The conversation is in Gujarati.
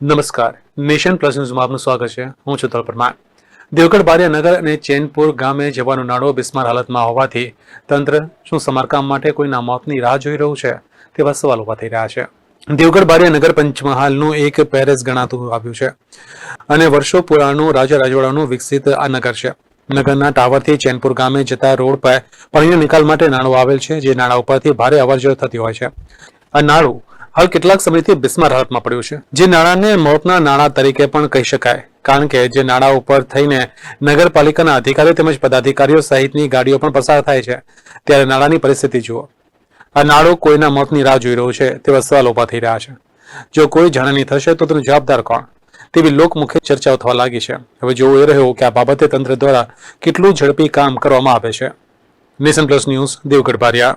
નમસ્કાર. નેશન પ્લસ ન્યૂઝમાં આપનું સ્વાગત છે. હું છું તલ પરમાર દેવગઢ બારિયાનગર અને ચેનપુર ગામે જવાનો નાડો બિસ્માર હાલતમાં હોવાથી તંત્ર શું સમારકામ માટે કોઈના મોતની રાહ જોઈ રહ્યું છે? તેવા સવાલ ઊભા થઈ રહ્યા છે. દેવગઢ બારિયા નગર પંચમહાલનું એક પેરેસ ગણાતું આવ્યું છે અને વર્ષો પુરાણું રાજા રાજવાડાનું વિકસિત આ નગર છે. નગરના ટાવરથી ચેનપુર ગામે જતા રોડ પર પાણીના નિકાલ માટે નાણું આવેલ છે, જે નાળા ઉપરથી ભારે અવરજવર થતી હોય છે. આ નાળું હાલ કેટલાક સમયથી બિસ્માર હાલતમાં પડ્યું છે. જે નાણાંને મોતના નાણાં તરીકે પણ કહી શકાય. કારણ કે જે નાણાં ઉપર થઈને નગરપાલિકાના અધિકારીઓ તેમજ પદાધિકારીઓ સહિતની ગાડીઓ પણ પસાર થાય છે. ત્યારે નાણાંની પરિસ્થિતિ જુઓ. આ નાળું કોઈના મોતની રાહ જોઈ રહ્યું છે તેવા સવાલ ઊભા થઈ રહ્યા છે. જો કોઈ જાણની થશે તો તેનું જવાબદાર કોણ? તેવી લોકમુખે ચર્ચાઓ થવા લાગી છે. હવે જોવું એ રહ્યું કે આ બાબતે તંત્ર દ્વારા કેટલું ઝડપી કામ કરવામાં આવે છે. Nation plus news, Devgadh Baria